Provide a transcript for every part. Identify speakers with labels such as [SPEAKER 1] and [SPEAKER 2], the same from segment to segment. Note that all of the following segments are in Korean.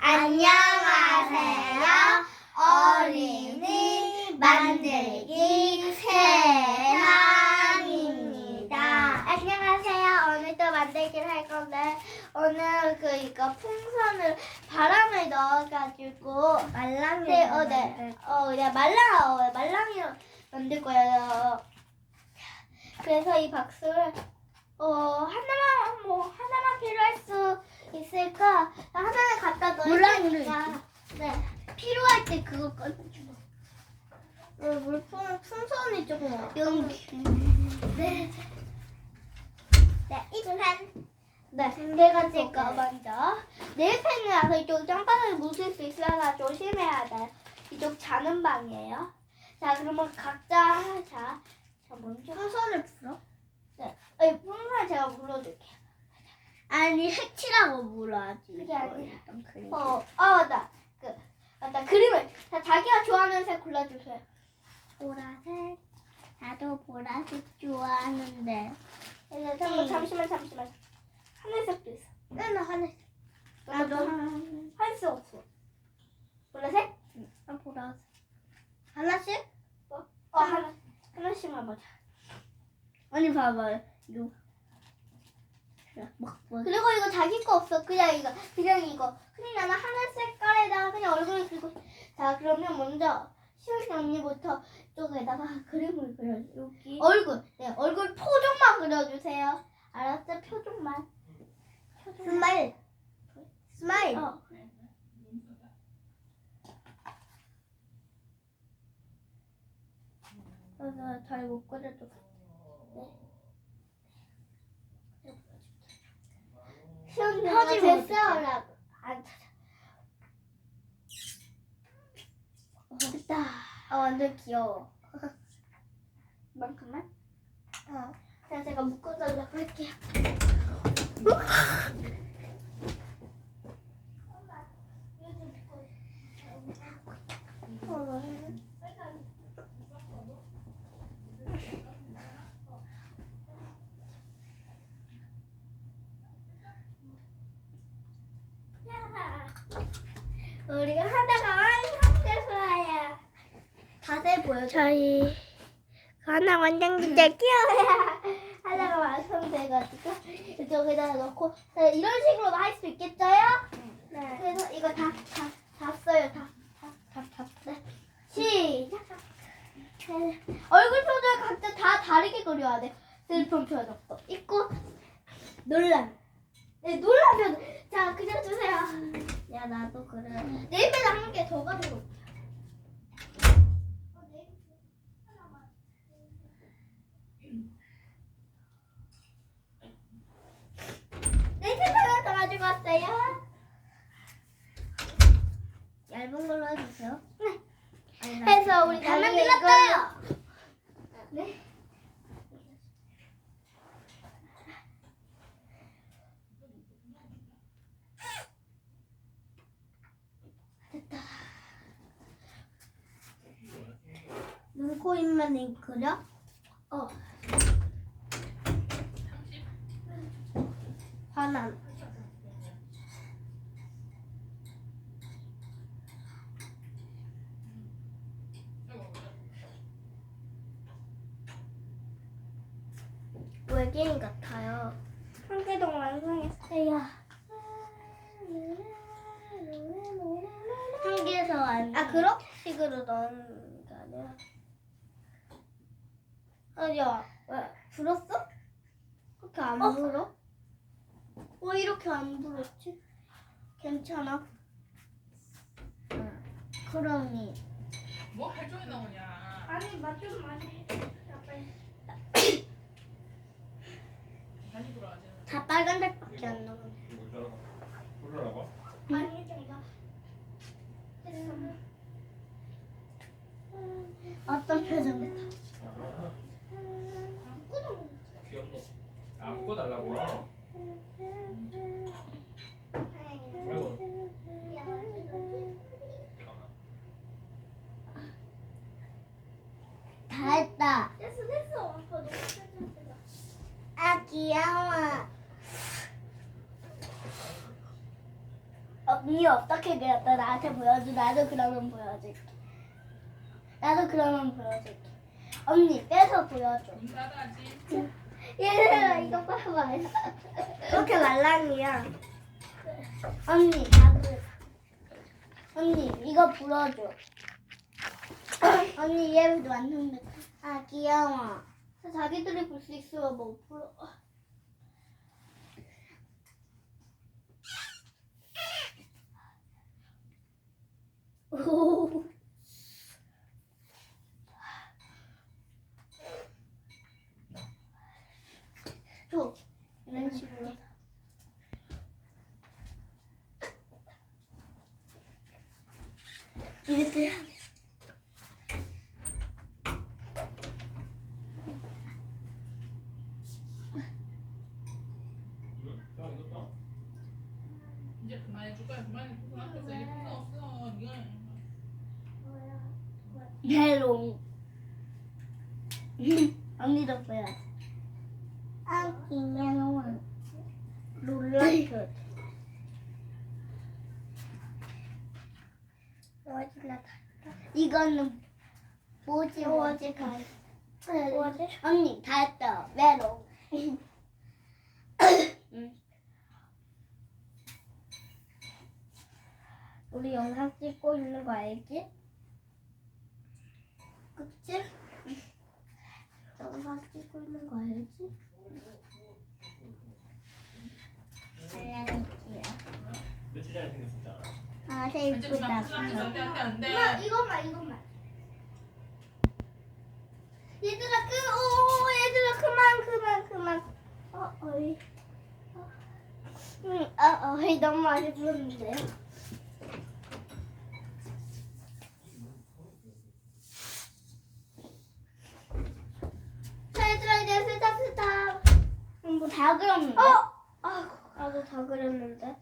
[SPEAKER 1] 안녕하세요. 어린이 만들기 세상입니다. 안녕하세요. 오늘도 만들기를 할 건데 오늘 그 이거 풍선을 바람을 넣어가지고
[SPEAKER 2] 말랑이
[SPEAKER 1] 네, 어, 네, 어, 네, 말랑, 어, 말랑이로 만들 거예요. 그래서 이 박스를 어 하나만 뭐 하나만 필요할 수 있을까? 하나는 갖다 넣을 테니까. 네, 필요할 때 그거 꺼내줘. 어, 물품 풍선이 조금
[SPEAKER 2] 용기.
[SPEAKER 1] 네. 네, 이판. 네, 그래가지고 먼저 네일펜을 와서 이쪽 짱바닥에 묻을 수 있어서 조심해야 돼. 이쪽 자는 방이에요. 자, 그러면 각자 자, 자 먼저
[SPEAKER 2] 풍선을 불어?
[SPEAKER 1] 네, 아니, 풍선 제가 불러줄게요.
[SPEAKER 2] 아니 색칠하고 불어야지.
[SPEAKER 1] 그게 아니라.
[SPEAKER 2] 그림.
[SPEAKER 1] 어, 아 맞다. 그 맞다 그림을 자 자기가 좋아하는 색 골라주세요.
[SPEAKER 2] 보라색. 나도 보라색 좋아하는데.
[SPEAKER 1] 네, 잠깐 잠시만 잠시만. 하늘색도 있어.
[SPEAKER 2] 나는 하늘.
[SPEAKER 1] 나도
[SPEAKER 2] 한-
[SPEAKER 1] 할수 없어. 보라색?
[SPEAKER 2] 아 보라색. 하나씩?
[SPEAKER 1] 어, 하나 하나씩만 보자.
[SPEAKER 2] 아니 봐봐. 이거.
[SPEAKER 1] 그리고 이거 자기 거 없어. 그냥 이거, 그냥 이거. 그냥 나는 하늘 색깔에다가 그냥 얼굴을 그리고. 자, 그러면 먼저 시원이 언니부터 쪽에다가 그림을 그려줘.
[SPEAKER 2] 여기.
[SPEAKER 1] 얼굴, 네, 얼굴 표정만 그려주세요. 알았어? 표정만. 표정만.
[SPEAKER 2] 스마일. 스마일.
[SPEAKER 1] 어. 그래서 잘못 그려도 네. 시원이
[SPEAKER 2] 펴지면
[SPEAKER 1] 됐어라고 안 찾아. 됐다.
[SPEAKER 2] 아 완전 귀여워.
[SPEAKER 1] 이만큼만.
[SPEAKER 2] 어.
[SPEAKER 1] 자, 제가 묶어달라고 할게요. 우리가 하다가 완성돼서야
[SPEAKER 2] 자세히 보여줘.
[SPEAKER 1] 저희 하나 완전 진짜 귀여워요. 하나가 완성돼가지고 이쪽에다 넣고 자, 이런 식으로 할 수 있겠어요?
[SPEAKER 2] 네.
[SPEAKER 1] 그래서 이거 다 다 다 써요 다 다 다 다 네. 시작. 네. 얼굴 표정 각자 다 다르게 그려야 돼. 슬픈 표정도 있고 놀란. 네 표정. 자 그려주세요.
[SPEAKER 2] 야 나도 그래.
[SPEAKER 1] 네이버에 한개 더 가지고. 올게요. 어, 네이버 하나만. 네이버 하나 더 가지고 왔어요.
[SPEAKER 2] 얇은 걸로 해주세요.
[SPEAKER 1] 네.
[SPEAKER 2] 아니, 나
[SPEAKER 1] 해서 우리
[SPEAKER 2] 가면
[SPEAKER 1] 나중에
[SPEAKER 2] 끝났어요.
[SPEAKER 1] 네.
[SPEAKER 2] 코, 입만 그려?
[SPEAKER 1] 어.
[SPEAKER 2] 화난. 외계인 같아요.
[SPEAKER 1] 한개더 완성했어요.
[SPEAKER 2] 한 개에서 안.
[SPEAKER 1] 아 그런 식으로 넣는 게 아니라. 아니야. 왜 불었어? 그렇게 안
[SPEAKER 2] 어?
[SPEAKER 1] 불어? 왜 이렇게 안 불었지? 괜찮아.
[SPEAKER 2] 그럼이.
[SPEAKER 3] 뭐 할종이 나오냐?
[SPEAKER 1] 아니 맛좀 많이.
[SPEAKER 3] 많이 불어야지.
[SPEAKER 2] 다 빨간색밖에 안 나오네. 어떤 표정?
[SPEAKER 4] 귀엽네. 아, 묶어달라고? 아이고.
[SPEAKER 2] 다 했다.
[SPEAKER 1] 됐어 됐어. 너무.
[SPEAKER 2] 아 귀여워.
[SPEAKER 1] 어
[SPEAKER 2] 언니 어떻게 그렸다 나한테 보여줘. 나도 그러면 보여줄게. 나도 그러면 보여줄게. 언니 빼서 보여줘.
[SPEAKER 3] 인사다지.
[SPEAKER 1] 얘들아 이거 봐봐.
[SPEAKER 2] 그렇게 말랑이야. 언니 나도. 언니 이거 불어줘. 언니 얘도 완전 아 귀여워.
[SPEAKER 1] 자기들이 볼 수 있으면 뭐 풀어. 오. 줘. 이런 식으로.
[SPEAKER 2] 이렇게
[SPEAKER 4] 응? 야 이거 봐.
[SPEAKER 3] 이제 그만해줄 거야. 거야. 벌써 이제 필요 없어. 네가
[SPEAKER 2] 멜롱. 언니도 보여. 아 귀여워. 롤러트. 어디나 다. 이거는 뭐지 뭐지 가. 뭐지? 언니 다 했다. 메롱. 응. 우리 영상 찍고 있는 거 알지? 그치? 영상 찍고 있는 거 알지?
[SPEAKER 4] 며칠 전에 생겼었잖아.
[SPEAKER 2] 아,
[SPEAKER 3] 이제 안돼 안돼
[SPEAKER 1] 엄마
[SPEAKER 3] 안돼.
[SPEAKER 1] 이것만 이것만. 얘들아 그 오, 얘들아 그만 그만 그만. 어 어이. 어. 응, 아 어이 너무 많이 불었는데. 자 얘들아 이제 스탑 스탑.
[SPEAKER 2] 뭐다 그렸는데?
[SPEAKER 1] 어. 아
[SPEAKER 2] 나도 다 그렸는데.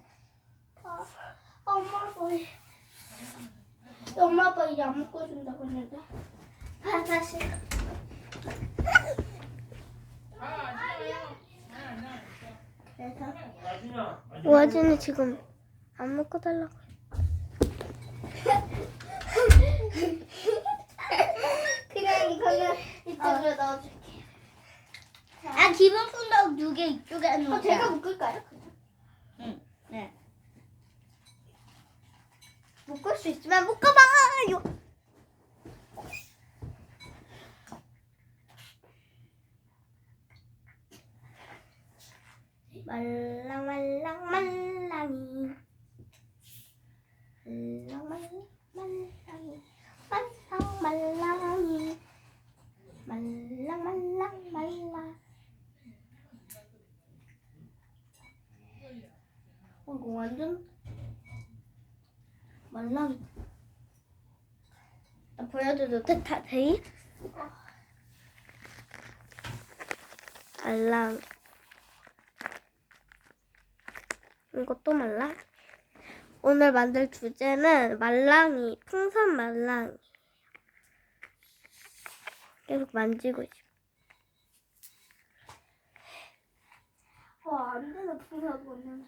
[SPEAKER 1] 아, 엄마 어이. 엄마 아빠 이제 안 먹고 준다고 했는데. 아 다시.
[SPEAKER 3] 아.
[SPEAKER 2] 그래서. 우아진이 지금 안 먹고 달라고.
[SPEAKER 1] 그냥 이거는 이쪽으로 넣어줄게.
[SPEAKER 2] 아 기본 순덕 두개 이쪽에 놓자.
[SPEAKER 1] 어, 제가 묶을까요?
[SPEAKER 2] 네.
[SPEAKER 1] 묶을 수 있으면 묶어봐. 요.
[SPEAKER 2] 말랑 말랑 말랑이. 말랑 말랑 말랑이. 말랑 말랑이. 말랑 말랑 말랑. 어, 이거 완전 말랑이. 나 보여줘도 돼? 다 돼? 말랑. 이것도 말랑. 오늘 만들 주제는 말랑이, 풍선 말랑이. 계속 만지고 있어.
[SPEAKER 1] 와, 안 되는 풍선.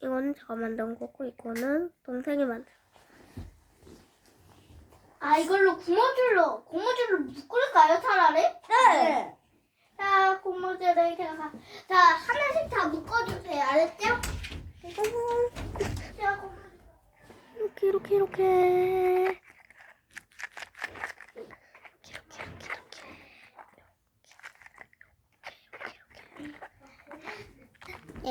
[SPEAKER 2] 이거는 제가 만든 거고, 이거는 동생이 만든.
[SPEAKER 1] 아, 이걸로 고무줄로, 고무줄로 묶을까요, 차라리? 네. 자, 고무줄을 제가, 자, 하나씩 다 묶어주세요. 알았죠? 자, 고무-
[SPEAKER 2] 이렇게, 이렇게, 이렇게.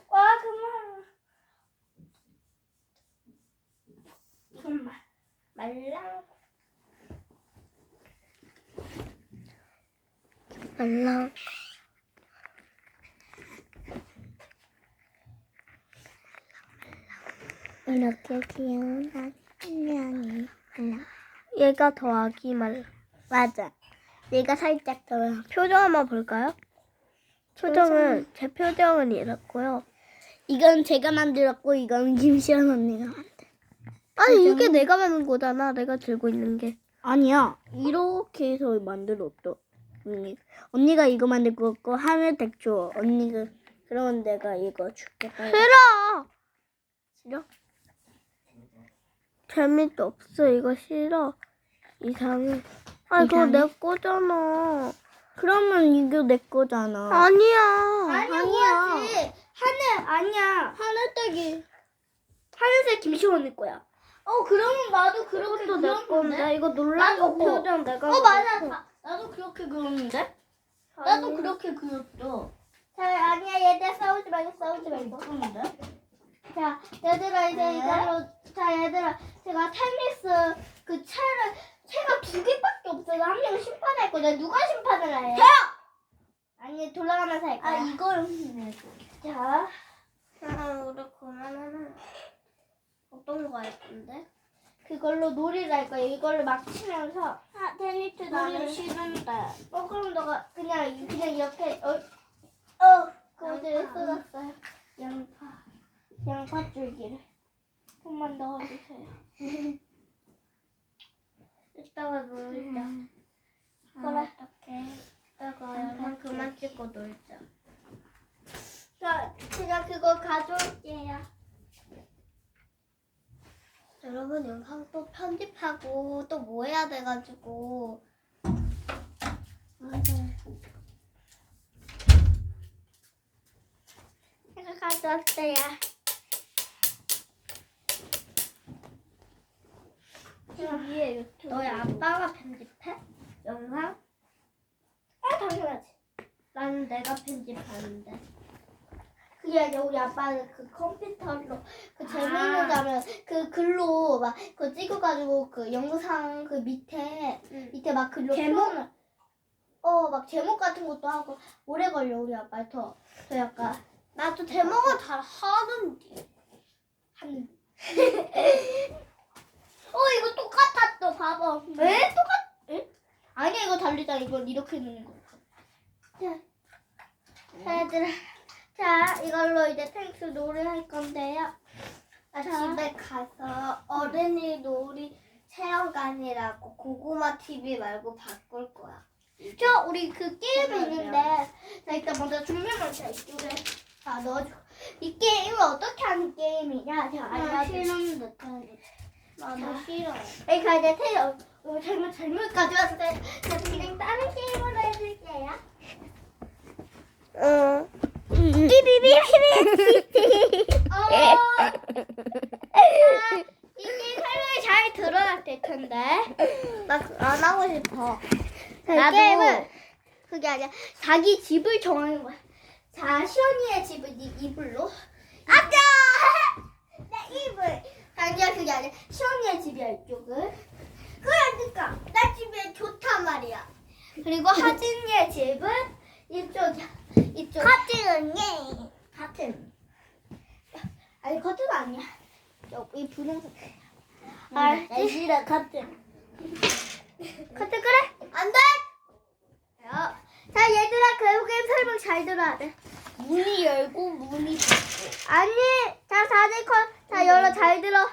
[SPEAKER 1] 와 그만 정말 말랑 말랑
[SPEAKER 2] 이렇게 귀여운 아기냥이 말랑.
[SPEAKER 1] 얘가 더 아기 말
[SPEAKER 2] 맞아.
[SPEAKER 1] 얘가 살짝 더 표정 한번 볼까요? 표정은 제 표정은 이렇고요
[SPEAKER 2] 이건 제가 만들었고 이건 김시연 언니가.
[SPEAKER 1] 아니 이게 내가 만든 거잖아 내가 들고 있는 게
[SPEAKER 2] 아니야. 이렇게 해서 만들었어. 언니. 언니가 이거 만들고 하늘 덱 줘. 언니가 그러면 내가 이거 줄게.
[SPEAKER 1] 싫어 싫어? 재미도 없어 이거 싫어 이상해 아 이거
[SPEAKER 2] 이상해?
[SPEAKER 1] 내 거잖아
[SPEAKER 2] 그러면 이거 내 거잖아.
[SPEAKER 1] 아니야
[SPEAKER 2] 아니야.
[SPEAKER 1] 하늘 아니야
[SPEAKER 2] 하늘색이.
[SPEAKER 1] 하늘색 김시원일 거야
[SPEAKER 2] 어 그러면 나도 그렇게
[SPEAKER 1] 이것도 내
[SPEAKER 2] 그렸는데?
[SPEAKER 1] 건데 이거 놀란 거
[SPEAKER 2] 나도.
[SPEAKER 1] 표정 내가
[SPEAKER 2] 어 맞아. 나- 나도 그렇게 그렸는데? 나도
[SPEAKER 1] 아니.
[SPEAKER 2] 그렇게 그렸어.
[SPEAKER 1] 자 아니야 얘들 싸우지 말고 싸우지 말고
[SPEAKER 2] 그런데?
[SPEAKER 1] 자, 얘들아 이제
[SPEAKER 2] 네.
[SPEAKER 1] 이걸로 자 얘들아 제가 테니스 그 채를 채가 두 개밖에 없어서 한명 심판할 거야. 누가 심판을 해? 아니 돌아가면서 할 거야.
[SPEAKER 2] 아 이걸.
[SPEAKER 1] 자, 아, 우리 그만하면 어떤 거 할 건데? 그걸로 놀이를 할 거야. 이걸로 막 치면서
[SPEAKER 2] 아 테니스
[SPEAKER 1] 나는
[SPEAKER 2] 나는 싫은데.
[SPEAKER 1] 어 그럼 너가 그냥 그냥 이렇게 어, 어 그거를
[SPEAKER 2] 양파.
[SPEAKER 1] 써놨어요. 양파 양파 줄기를 좀만 넣어주세요. 이따가 놀자. 그래.
[SPEAKER 2] 어떡해.
[SPEAKER 1] 이따가 영상 그만 찍고 놀자. 자, 제가 그거 가져올게요. 여러분 영상 또 편집하고 또 뭐 해야 돼가지고 제가 가져왔어요.
[SPEAKER 2] 위에 유튜브.
[SPEAKER 1] 너희 아빠가 편집해? 영상? 아 당연하지. 나는 내가 편집하는데. 그게 아니라 우리 아빠는 그 컴퓨터로 그 재미있는
[SPEAKER 2] 아.
[SPEAKER 1] 장면 그 글로 막그 찍어가지고 그 영상 그 밑에 밑에 막 글로
[SPEAKER 2] 제목?
[SPEAKER 1] 어막 제목 같은 것도 하고 오래 걸려 우리 아빠 더. 더 약간 나도 제목은 다 하는데 한. 어 이거 똑같았어 봐봐. 왜 똑같? 에? 아니야 이거 다르다 이건 이렇게 넣는 거. 자, 자 얘들아, 자 이걸로 이제 탱크 놀이 할 건데요. 나 집에 가서 어린이 놀이 체험관이라고 고구마 TV 말고 바꿀 거야. 저 우리 그 게임 있는데 자 일단 먼저 준비물 자 이쪽에 다 넣어주고 이 게임을 어떻게 하는 게임이냐 제가 알려드릴게요.
[SPEAKER 2] 싫은데
[SPEAKER 1] 나도 싫어. 그러니까 이제 태요. 어, 잘못 잘못 가져왔어요. 자 지금 다른 게임으로 해줄게요.
[SPEAKER 2] 응.
[SPEAKER 1] 어. 이 게임 설명이 잘 들어야 될 텐데. 나 안 하고 싶어.
[SPEAKER 2] 나도.
[SPEAKER 1] 게임은 그게 아니라 자기 집을 정하는 거야. 자, 시연이의 집을 네 이불로. 아짜! 내 이불. 아니야, 그게 아니라 시연이의 집이야, 이쪽은. 그러니까 나 집이 좋단 말이야. 그리고 하진이의 집은 이쪽이야. 이쪽.
[SPEAKER 2] 커튼은
[SPEAKER 1] 같은. 아니, 커튼 아니야. 여기 분홍색. 알지?
[SPEAKER 2] 나 싫어 커튼.
[SPEAKER 1] 커튼 그래? 안 돼! 자, 자, 얘들아, 그 게임 설명 잘 들어야 돼.
[SPEAKER 2] 문이 열고 문이 닫고.
[SPEAKER 1] 아니, 자, 다들 커, 자, 열어, 잘 들어.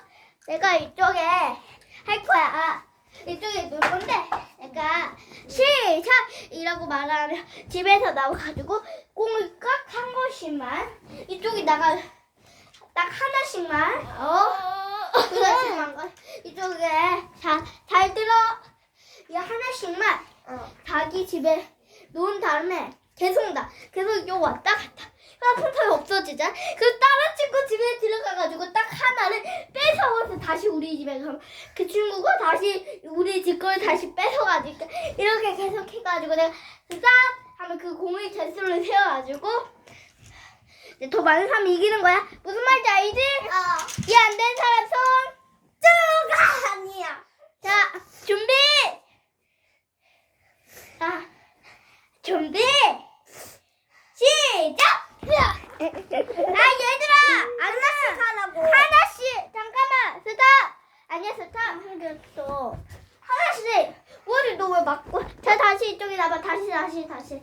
[SPEAKER 1] 내가 이쪽에 할 거야. 이쪽에 놓을 건데, 내가 시작 이라고 말하면 집에서 나와가지고 공을 꽉한 곳씩만. 이쪽에 나가 딱 하나씩만. 어? 거 이쪽에 자잘 들어. 이 하나씩만. 어, 자기 집에 놓은 다음에 계속 나. 계속 요 왔다 갔다 폰터이 없어지자 그 다른 친구 집에 들어가가지고 딱 하나를 뺏어와서 다시 우리 집에 가면 그 친구가 다시 우리 집 걸 다시 뺏어가지고 이렇게 계속 해가지고 내가 싹 하면 그 공을 개수를 세워가지고 이제 더 많은 사람이 이기는 거야 무슨 말인지 알지? 어. 이해 안 되는 사람 손 쭉! 아니야 자 준비 자 준비 시작! 아 얘들아 하나씩 하라고. 하나씩 잠깐만 스탑 아니야 스탑 생겼어. 하나씩 우리 너왜 맞고 자 다시 이쪽에 나봐. 다시 다시 다시.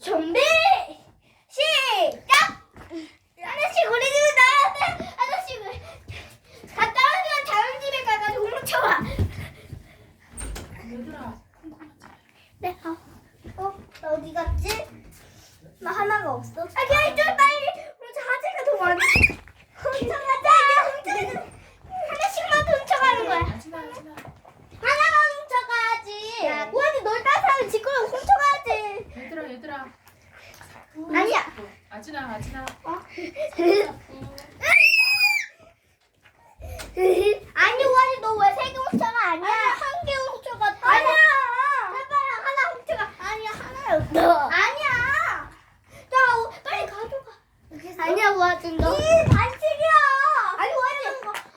[SPEAKER 1] 준비! 시작! 하나씩 우리 집에 나야 돼 하나씩 다 떨어지면 다른 집에 가가지고 훔쳐와.
[SPEAKER 3] 얘들아
[SPEAKER 1] 네, 어. 나 하나가 없어. 아, 그냥 이쪽 빨리. 훔쳐, 하지가 더 많아. 훔쳐가자. 훔쳐. 하나씩만 훔쳐가는 거야. 하나만 훔쳐가야지. 야, 뭐하지? 널 따스하면 지끄러 훔쳐가야지.
[SPEAKER 3] 얘들아 얘들아
[SPEAKER 1] 아니야.
[SPEAKER 3] 아진아 아진아
[SPEAKER 1] 아 니, 뭐하지? 너 왜 세 개 훔쳐가? 아니야. 한 개 훔쳐가. 아니야. 해봐요. 하나 훔쳐가. 아니야, 하나였어. 아니야. 자, 어, 빨리 가져가. 아니야, 뭐하지? 너. 이 반칙이야. 아니, 뭐하지?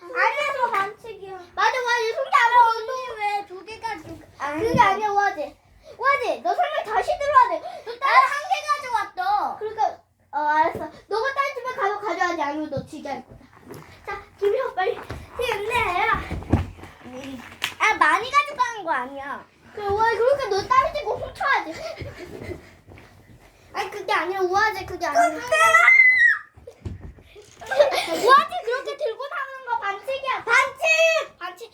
[SPEAKER 1] 아니야, 저 반칙이야. 맞아, 맞아. 손잡아 너왜두 개가 두 그게 아니야, 뭐하지? 뭐하지? 너 설명 다시 들어야 돼. 너 딸 한 개 가져왔어. 그러니까, 어, 알았어. 너가 딸 집에 가서 가져와야지. 아니면 너 지게 할 거야. 자, 김효 빨리. 힘내라. 아, 많이 가져가는 거 아니야. 그래, 와, 그러니까 너 딸 집에 훔쳐야지. 아니, 그게 아니라, 우아지, 그게 아니라. 우아지 그렇게 들고 다니는 거 반칙이야. 반칙! 반칙!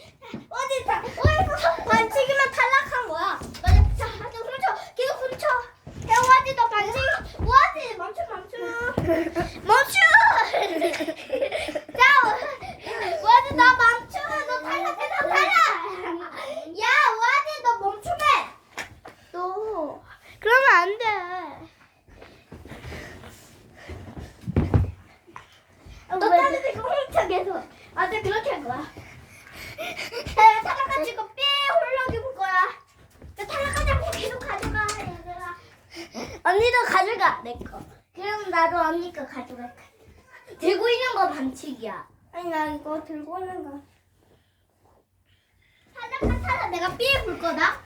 [SPEAKER 1] 어디, 다, 어디서 반칙이면 탈락한 거야. 맞아. 자, 하지 훔쳐. 계속 훔쳐. 야, 우아지, 너 반칙. 우아지, 멈춰, 멈춰. 멈춰! 자, 우아지, 너 멈춰. 너 탈락해, 너 탈락! 야, 우아지, 너 멈추면! 너, 그러면 안 돼. 너 다른 데 훔쳐 계속. 아, 내 그렇게 할 거야. 야, 탈락가지고 삐 홀러줄 거야. 야, 탈락하자고 계속 가져가, 얘들아. 언니도 가져가, 내 거. 그럼 나도 언니 거 가져갈 거야. 들고 있는 거 반칙이야. 아니, 나 이거 들고 있는 거. 탈락 내가 삐불 거다.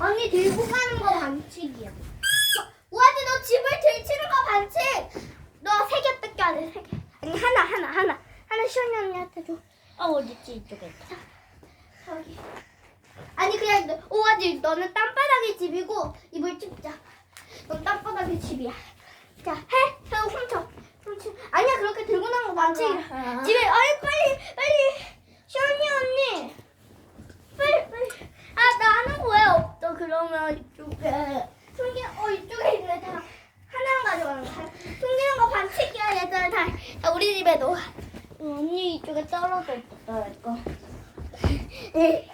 [SPEAKER 1] 언니 들고 가는 거 반칙이야. 우아지 너 집을 들치는 거 반칙. 너 세 개 뺏겨야 돼. 세 개. 아니 하나 하나 하나 하나 시원이 언니한테 줘.
[SPEAKER 2] 어 어딨지 이쪽에 있다.
[SPEAKER 1] 저기. 아니 그냥 너, 우아지 너는 땅바닥의 집이고 이불 찝자. 넌 땅바닥의 집이야. 자 해. 형 훔쳐. 아니야 그렇게 들고 나는 거 반칙이야.
[SPEAKER 2] 아.
[SPEAKER 1] 집에 아니 빨리 빨리. 시원이 언니. 빨리 빨리. 이쪽에. 숨기 어 이쪽에 있네. 다 하나만 가져가는 거야 숨기는 거 반칙이야 얘들아 다, 다 우리 집에도 어, 언니 이쪽에 떨어져 있다 이거.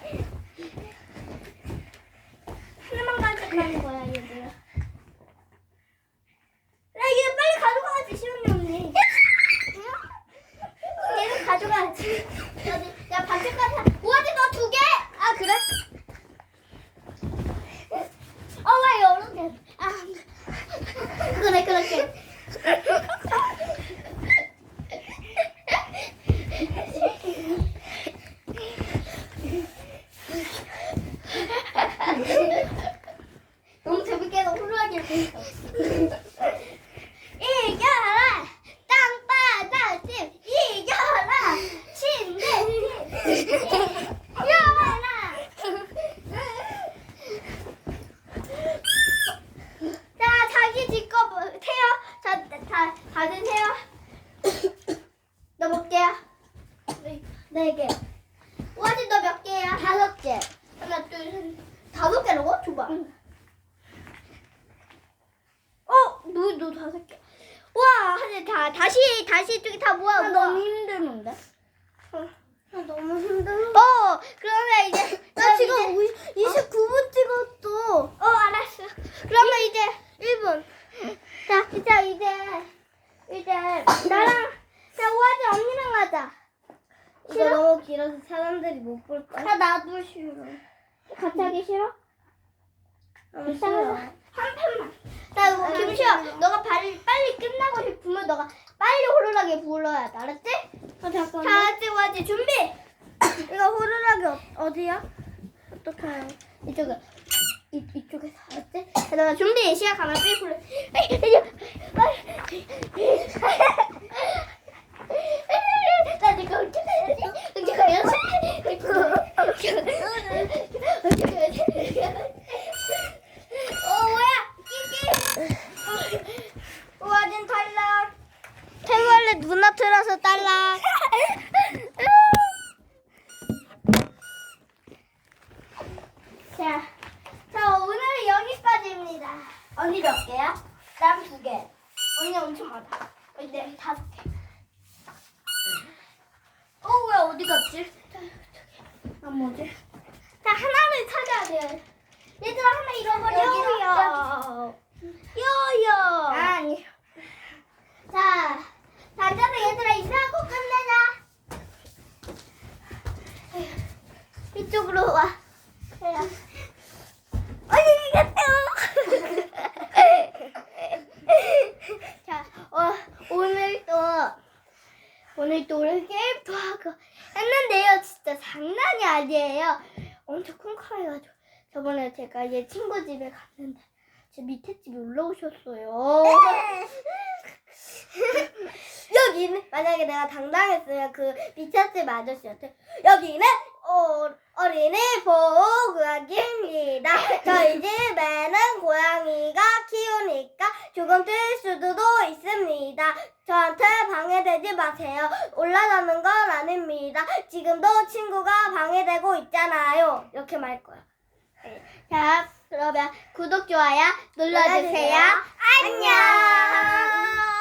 [SPEAKER 1] 하나만 가져가는 거야 얘들아 야얘 빨리 가져가야지 시원이 언니 얘는 가져가야지 야 반칙까지 우아지 너두 개? 아 그래? 어왜 여러 개? 아 그래 그렇게 너무 재밌게 해서 훌륭하게 했어. 이겨라 땅바닥집 이겨라 침대집 이겨라 자 자기 집거 뭐, 세요 자다 다들 세요 너 몇 개야? 네개 우아지 너 몇 개야? 다섯 개 하나 둘 다섯 개라고? 줘봐 어, 너, 너 다섯 개. 와, 하늘 다, 다시, 다시 이쪽에 다 모아, 모아.
[SPEAKER 2] 너무 힘드는데?
[SPEAKER 1] 너무 힘들어. 어, 그러면 이제,
[SPEAKER 2] 나
[SPEAKER 1] 그럼
[SPEAKER 2] 지금
[SPEAKER 1] 이제,
[SPEAKER 2] 29분 찍었어.
[SPEAKER 1] 어, 알았어. 그러면 이제 1분. 자, 진짜 이제, 이제, 나랑, 자, 우아지 언니랑 가자. 싫어?
[SPEAKER 2] 너무 길어서 사람들이 못 볼 거야.
[SPEAKER 1] 자, 나도 싫어. 같이 하기 싫어?
[SPEAKER 2] 너무
[SPEAKER 1] 싫어. 한 편만. 자, 이거
[SPEAKER 2] 아, 싫어.
[SPEAKER 1] 너가 빨리, 빨리 끝나고 싶으면 너가 빨리 호루라기 불러야 돼. 알았지?
[SPEAKER 2] 아, 잠깐만.
[SPEAKER 1] 자, 이제 와지 준비.
[SPEAKER 2] 이거 호루라기 어, 어디야? 어떻게 해요?
[SPEAKER 1] 이쪽에 이 이쪽에서 알았지? 자, 너가 준비 시작하면 삐 불러.
[SPEAKER 2] 누나 틀어서 딸라.
[SPEAKER 1] 자, 자 오늘은 여기까지입니다. 언니 몇 개야? 난 두 개. 언니 엄청 많아. 이제 다섯 개. 어, 왜 어디 갔지?
[SPEAKER 2] 아 뭐지?
[SPEAKER 1] 자, 하나를 찾아야 돼. 얘들아, 하나 잃어버려.
[SPEAKER 2] 여기요.
[SPEAKER 1] 요요.
[SPEAKER 2] 아니.
[SPEAKER 1] 자, 자, 앉아서 얘들아, 인사하고 끝내자. 이쪽으로 와. 그래. 언니 이겼어. 자, 어, 오늘 또 오늘 또 오늘 게임도 하고 했는데요. 진짜 장난이 아니에요. 엄청 쿵쾅해가지고 저번에 제가 얘 친구 집에 갔는데 제 밑에 집에 올라오셨어요. 여기는 만약에 내가 당당했으면 그 밑에 집 아저씨한테 여기는 어, 어린이 보호 구역입니다. 저희 집에는 고양이가 키우니까 조금 틀 수도 있습니다. 저한테 방해되지 마세요. 올라가는 건 아닙니다. 지금도 친구가 방해되고 있잖아요. 이렇게 말 거야. 자, 그러면 구독, 좋아요 눌러주세요. 안녕.